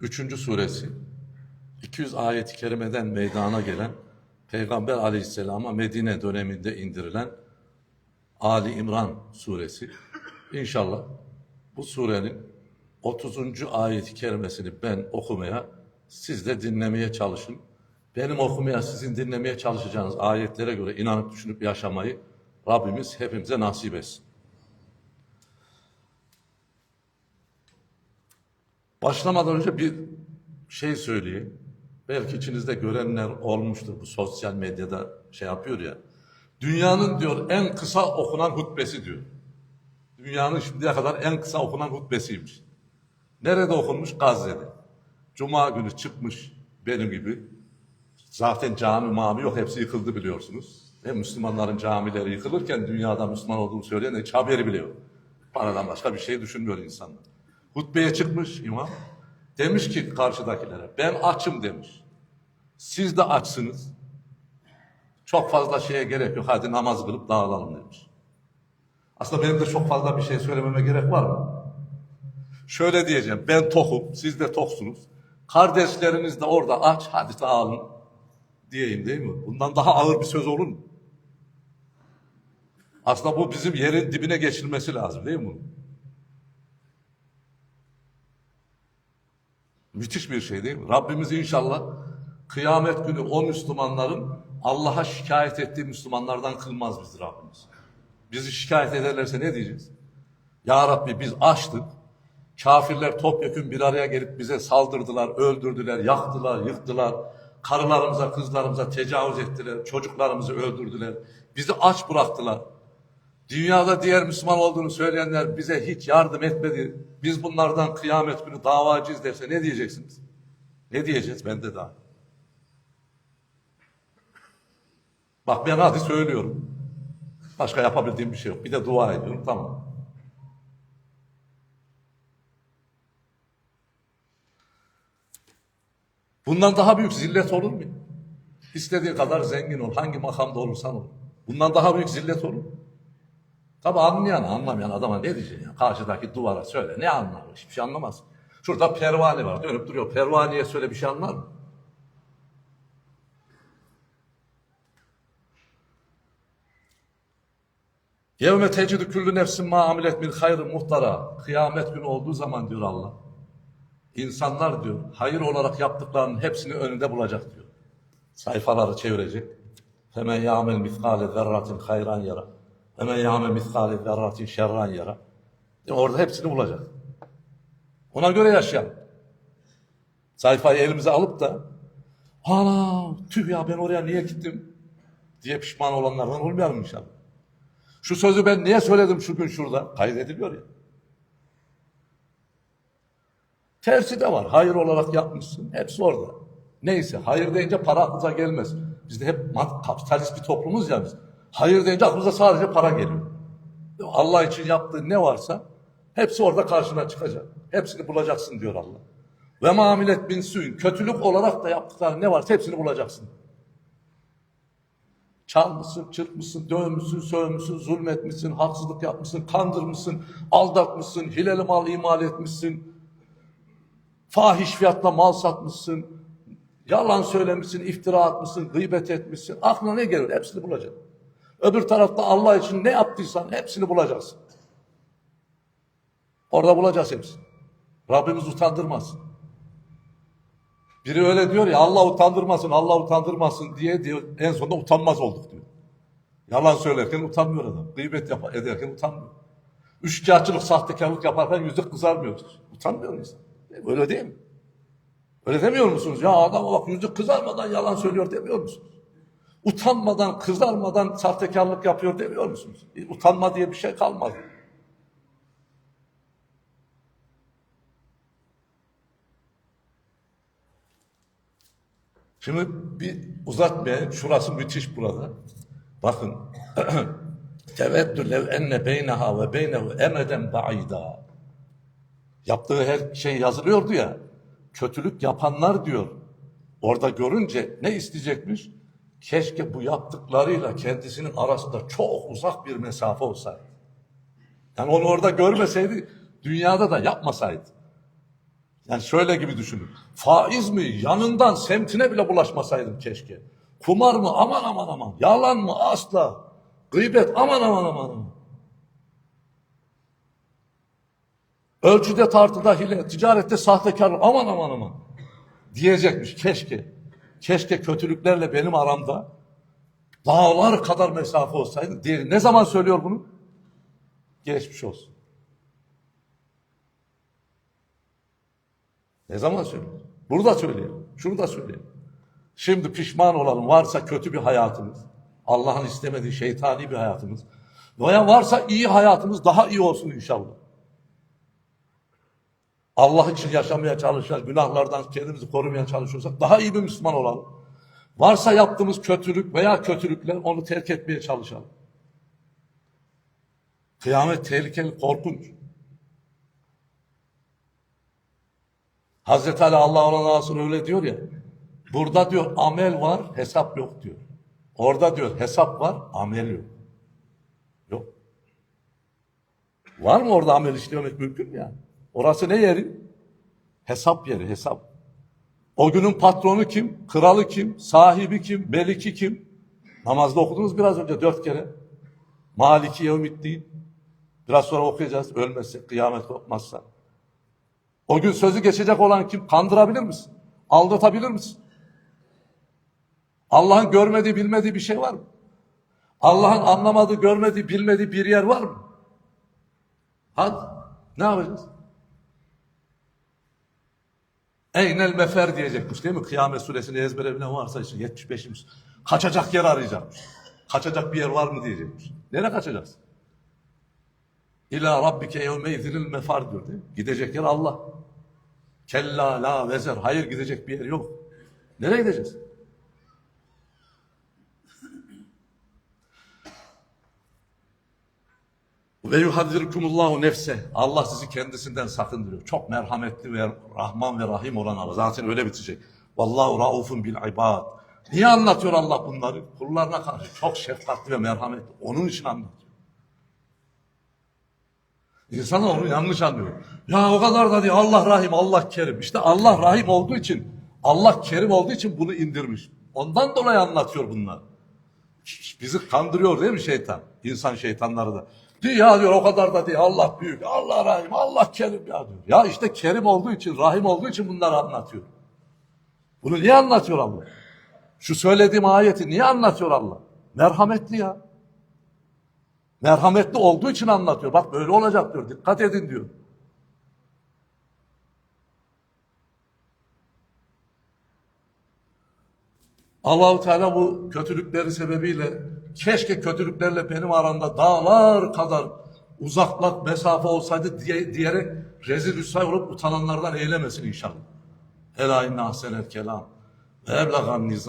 3. suresi 200 ayet-i kerimeden meydana gelen Peygamber aleyhisselama Medine döneminde indirilen Ali İmran suresi. İnşallah bu surenin 30. ayet-i kerimesini ben okumaya, siz de dinlemeye çalışın. Benim okumaya, sizin dinlemeye çalışacağınız ayetlere göre inanıp düşünüp yaşamayı Rabbimiz hepimize nasip etsin. Başlamadan önce bir şey söyleyeyim. Belki içinizde görenler olmuştur bu sosyal medyada şey yapıyor ya. Dünyanın diyor en kısa okunan hutbesi diyor. Dünyanın şimdiye kadar en kısa okunan hutbesiymiş. Nerede okunmuş? Gazze'de. Cuma günü çıkmış benim gibi. Zaten cami mami yok hepsi yıkıldı biliyorsunuz. Ve Müslümanların camileri yıkılırken dünyada Müslüman olduğunu söyleyen hiç haberi bile yok. Paradan başka bir şey düşünmüyor insanlar. Hutbeye çıkmış imam. Demiş ki karşıdakilere ben açım demiş. Siz de açsınız. Çok fazla şeye gerek yok. Hadi namaz kılıp dağılalım demiş. Aslında benim de çok fazla bir şey söylememe gerek var mı? Şöyle diyeceğim. Ben tokum. Siz de toksunuz. Kardeşleriniz de orada aç. Hadi dağılın. Diyeyim değil mi? Bundan daha ağır bir söz olur mu? Aslında bu bizim yerin dibine geçilmesi lazım değil mi? Müthiş bir şey değil mi? Rabbimiz inşallah kıyamet günü o Müslümanların Allah'a şikayet ettiği Müslümanlardan kılmaz bizi Rabbimiz. Bizi şikayet ederlerse ne diyeceğiz? Ya Rabbi biz açtık. Kafirler topyekun bir araya gelip bize saldırdılar, öldürdüler, yaktılar, yıktılar. Karılarımıza, kızlarımıza tecavüz ettiler, çocuklarımızı öldürdüler. Bizi aç bıraktılar. Dünyada diğer Müslüman olduğunu söyleyenler bize hiç yardım etmedi. Biz bunlardan kıyamet günü davacıyız derse ne diyeceksiniz? Ne diyeceğiz? Ben de daha. Bak ben hadi söylüyorum. Başka yapabildiğim bir şey yok. Bir de dua ediyorum. Tamam. Bundan daha büyük zillet olur mu? İstediğin kadar zengin ol. Hangi makamda olursan ol. Bundan daha büyük zillet olur mu? Tabi anlayan anlamayan adama ne diyeceksin ya? Karşıdaki duvara söyle. Ne anlar? Hiçbir şey anlamaz. Şurada pervane var. Dönüp duruyor. Pervaneye söyle bir şey anlar mı? Yevme tecidü küllü nefsin ma amilet min hayrı muhtara. Kıyamet günü olduğu zaman diyor Allah. İnsanlar diyor hayır olarak yaptıklarının hepsini önünde bulacak diyor. Sayfaları çevirecek. Hemen ya'mel miskale zerratin hayran yara. Hemen ya'mel miskale zerratin şerran yara. Orada hepsini bulacak. Ona göre yaşayalım. Sayfayı elimize alıp da ana tüh ya ben oraya niye gittim diye pişman olanlardan olmayalım inşallah. Şu sözü ben niye söyledim şu gün şurada? Kaydediliyor ya. Tersi de var. Hayır olarak yapmışsın. Hepsi orada. Neyse hayır deyince para aklınıza gelmez. Biz de hep kapitalist bir toplumuz ya biz. Hayır deyince aklımıza sadece para geliyor. Allah için yaptığı ne varsa hepsi orada karşına çıkacak. Hepsini bulacaksın diyor Allah. Ve mamilet bin suyun. Kötülük olarak da yaptıkları ne varsa hepsini bulacaksın. Çalmışsın, çırpmışsın, dövmüşsün, sövmüşsün, zulmetmişsin, haksızlık yapmışsın, kandırmışsın, aldatmışsın, hileli mal imal etmişsin, fahiş fiyatla mal satmışsın, yalan söylemişsin, iftira atmışsın, gıybet etmişsin. Aklına ne gelir? Hepsini bulacaksın. Öbür tarafta Allah için ne yaptıysan hepsini bulacaksın. Orada bulacağız hepsini. Rabbimiz utandırmasın. Biri öyle diyor ya Allah utandırmasın, Allah utandırmasın diye diyor. En sonunda utanmaz olduk diyor. Yalan söylerken utanmıyor adam. Gıybet yap ederken utanmıyor. Üçkağıtçılık, sahtekarlık yaparken yüzü kızarmıyor. Utanmıyor insan. E, Öyle değil mi? Öyle demiyor musunuz? Ya adam bak yüzü kızarmadan yalan söylüyor demiyor musunuz? Utanmadan, kızarmadan sahtekarlık yapıyor demiyor musunuz? E, utanma diye bir şey kalmadı. Şimdi bir uzatmayayım. Şurası müthiş burada. Bakın. Teveddü lev enne beyneha ve beynehu emeden ba'ida. Yaptığı her şey yazılıyordu ya. Kötülük yapanlar diyor. Orada görünce ne isteyecekmiş? Keşke bu yaptıklarıyla kendisinin arasında çok uzak bir mesafe olsaydı. Yani onu orada görmeseydi dünyada da yapmasaydı. Yani şöyle gibi düşünün. Faiz mi? Yanından semtine bile bulaşmasaydım keşke. Kumar mı? Aman aman aman. Yalan mı? Asla. Gıybet aman aman aman. Ölçüde tartıda hile, ticarette sahtekarlık aman aman aman. Diyecekmiş keşke. Keşke kötülüklerle benim aramda dağlar kadar mesafe olsaydı diye. Ne zaman söylüyor bunu? Geçmiş olsun. Ne zaman söylüyor? Burada söylüyor. Şurada söylüyor. Şimdi pişman olalım. Varsa kötü bir hayatımız. Allah'ın istemediği şeytani bir hayatımız. Veya varsa iyi hayatımız daha iyi olsun inşallah. Allah için yaşamaya çalışacağız. Günahlardan kendimizi korumaya çalışıyorsak daha iyi bir Müslüman olalım. Varsa yaptığımız kötülük veya kötülükler onu terk etmeye çalışalım. Kıyamet tehlikeli, korkunç. Hazreti Ali Allah ona nasıl öyle diyor ya. Burada diyor amel var, hesap yok diyor. Orada diyor hesap var, amel yok. Yok. Var mı orada amel işlemek mümkün mü yani? Orası ne yeri? Hesap yeri, hesap. O günün patronu kim? Kralı kim? Sahibi kim? Meliki kim? Namazda okudunuz biraz önce dört kere. Maliki yevmiddin. Biraz sonra okuyacağız. Ölmezsek, kıyamet kopmazsa. O gün sözü geçecek olan kim? Kandırabilir misin? Aldatabilir misin? Allah'ın görmediği, bilmediği bir şey var mı? Allah'ın anlamadığı, görmediği, bilmediği bir yer var mı? Hadi. Ne yapacağız? Eynel mefer diyecekmiş değil mi? Kıyamet suresini ezbere bilen varsa işte 75'imiz. Kaçacak yer arayacakmış. Kaçacak bir yer var mı diyecekmiş. Nereye kaçacağız? İlâ rabbike yevme izinil mefar diyor değil mi? Gidecek yer Allah. Kella la vezer. Hayır gidecek bir yer yok. Nereye gideceğiz? Ve yuhaddirkumullahu nefse. Allah sizi kendisinden sakındırıyor. Çok merhametli ve Rahman ve Rahim olan Allah. Zaten öyle bitecek. Vallahu raufun bil ibad. Niye anlatıyor Allah bunları? Kullarına karşı çok şefkatli ve merhametli. Onun için anlatıyor. İnsanlar onu yanlış anlıyor. Ya o kadar da değil. Allah Rahim, Allah Kerim. İşte Allah Rahim olduğu için, Allah Kerim olduğu için bunu indirmiş. Ondan dolayı anlatıyor bunlar. Bizi kandırıyor değil mi şeytan? İnsan şeytanları da. Diyor ya diyor o kadar da değil. Allah büyük, Allah Rahim, Allah Kerim ya diyor. Ya işte Kerim olduğu için, Rahim olduğu için bunları anlatıyor. Bunu niye anlatıyor Allah? Şu söylediğim ayeti niye anlatıyor Allah? Merhametli ya. Merhametli olduğu için anlatıyor. Bak böyle olacak diyor. Dikkat edin diyor. Allahu Teala bu kötülükleri sebebiyle keşke kötülüklerle benim aramda dağlar kadar uzaklık mesafe olsaydı diye, diyerek rezil rüsvay olup utananlardan eylemesin inşallah. Ela inna ahsenel kelam ve eblagan nizam.